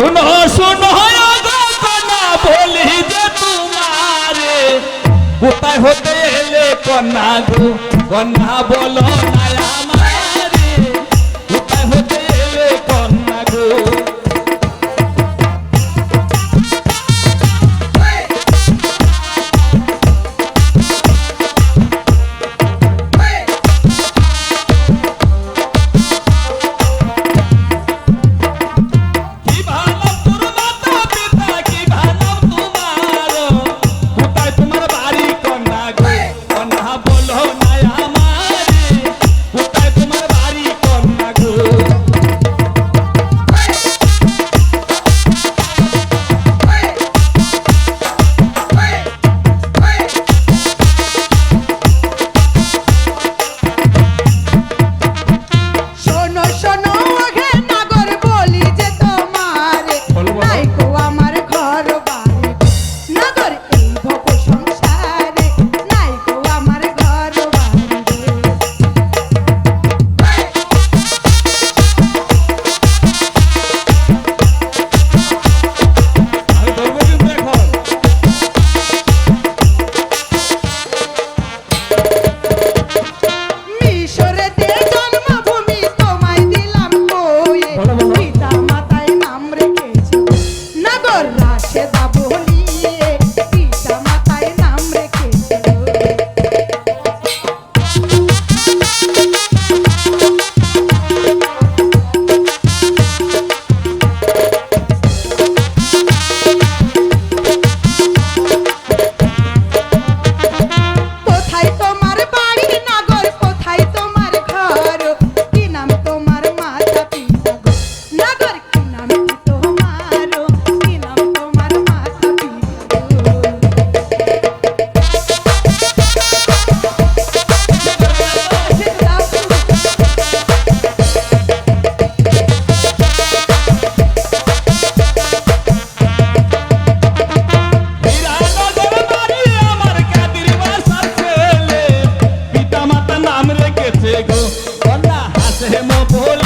শুনো শুনো কনা বলি যে তোমারে। কোথায় হতে এলে কন্যা গো? কন্যা বলো না Remão por